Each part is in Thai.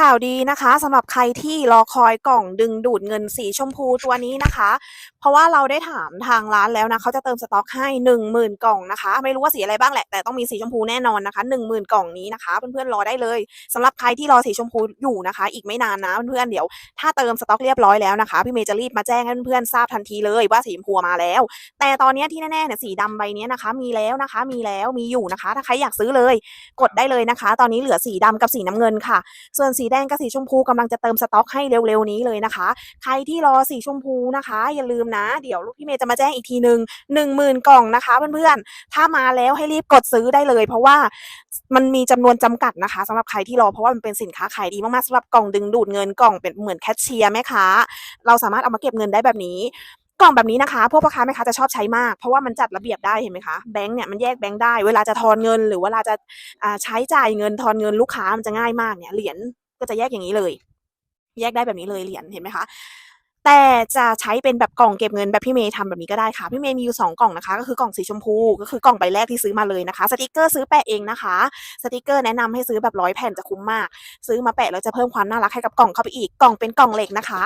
ข่าวดีนะคะสำหรับใครที่รอคอยกล่องดึงดูดเงินสีชมพูตัวนี้นะคะ เพราะว่าเราได้ถามทางร้านแล้วนะเขาจะเติมสต็อกให้ 10,000 กล่องนะคะ ไม่รู้ว่าสีอะไรบ้างแหละ แต่ต้องมีสีชมพูแน่นอนนะคะ 10,000 กล่องนี้นะคะ เพื่อนๆรอได้เลยสำหรับใครที่รอสีชมพูอยู่นะคะ อีกไม่นานนะเพื่อนๆเดี๋ยวถ้าเติมสต็อกเรียบร้อยแล้วนะคะพี่เมย์จะรีบมาแจ้งให้เพื่อนๆทราบทันทีเลยว่าสีชมพูมาแล้ว แต่ตอนนี้ที่แน่ๆเนี่ยสีดำใบนี้นะคะ มีแล้วนะคะ มีแล้วมีอยู่นะคะ ถ้าใครอยากซื้อเลย กดได้เลยนะคะ ตอนนี้เหลือสีดำกับสีน้ำเงินค่ะ ส่วนสีแดงกับสีชมพูกำลังจะเติมสต็อกให้เร็วๆนี้เลยนะคะ ใครที่รอสีชมพูนะคะ อย่าลืมนะเดี๋ยวลูกพี่เมย์จะมาแจ้งอีกทีหนึ่งหนึ่งหมื่นกล่องนะคะเพื่อนๆ ถ้ามาแล้วให้รีบกดซื้อได้เลย เพราะว่ามันมีจำนวนจำกัดนะคะสำหรับใครที่รอเพราะว่ามันเป็นสินค้าขายดีมากๆสำหรับกล่องดึงดูดเงินกล่องเป็นเหมือนแคชเชียร์แม่ค้าเราสามารถเอามาเก็บเงินได้แบบนี้กล่องแบบนี้นะคะ พวกพ่อค้าแม่ค้าจะชอบใช้มาก เพราะว่ามันจัดระเบียบได้เห็นไหมคะแบงค์เนี่ยมันแยกแบงค์ได้ เวลาจะทอนเงิน หรือเวลาจะใช้จ่ายเงินทอนเงินลูกค้ามันจะง่ายมากเนี่ยเหรียญ ก็จะแยกอย่างนี้เลย แยกได้แบบนี้เลยเหรียญเห็นไหมคะแต่จะใช้เป็นแบบกล่องเก็บเงินแบบพี่เมย์ทำแบบนี้ก็ได้ค่ะ พี่เมย์มีอยู่สองกล่องนะคะ ก็คือกล่องสีชมพูก็คือกล่องใบแรกที่ซื้อมาเลยนะคะ สติกเกอร์ซื้อแปะเองนะคะ สติกเกอร์แนะนำให้ซื้อแบบร้อยแผ่นจะคุ้มมาก ซื้อมาแปะแล้วจะเพิ่มความน่ารักให้กับกล่องเข้าไปอีกกล่องเป็นกล่องเหล็กนะคะ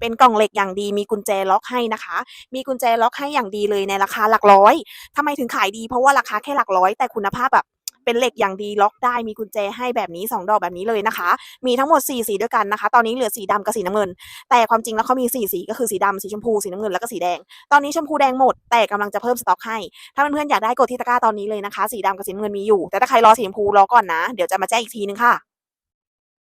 เป็นกล่องเหล็กอย่างดี มีกุญแจล็อกให้นะคะ มีกุญแจล็อกให้อย่างดีเลยในราคาหลักร้อยทำไมถึงขายดีเพราะว่าราคาแค่หลักร้อยแต่คุณภาพแบบ เป็นเหล็กอย่างดีล็อกได้มีกุญแจให้แบบนี้สองดอกแบบนี้เลยนะคะ มีทั้งหมด 4 สีด้วยกันนะคะ ตอนนี้เหลือสีดำกับสีน้ำเงิน แต่ความจริงแล้วเขามี 4 สีก็คือสีดำสีชมพูสีน้ำเงินแล้วก็สีแดง ตอนนี้ชมพูแดงหมดแต่กำลังจะเพิ่มสต็อกให้ ถ้าเพื่อนๆอยากได้กดที่ตะกร้าตอนนี้เลยนะคะ สีดำกับสีน้ำเงินมีอยู่ แต่ถ้าใครรอสีชมพูรอก่อนนะ เดี๋ยวจะมาแจ้งอีกทีนึงค่ะ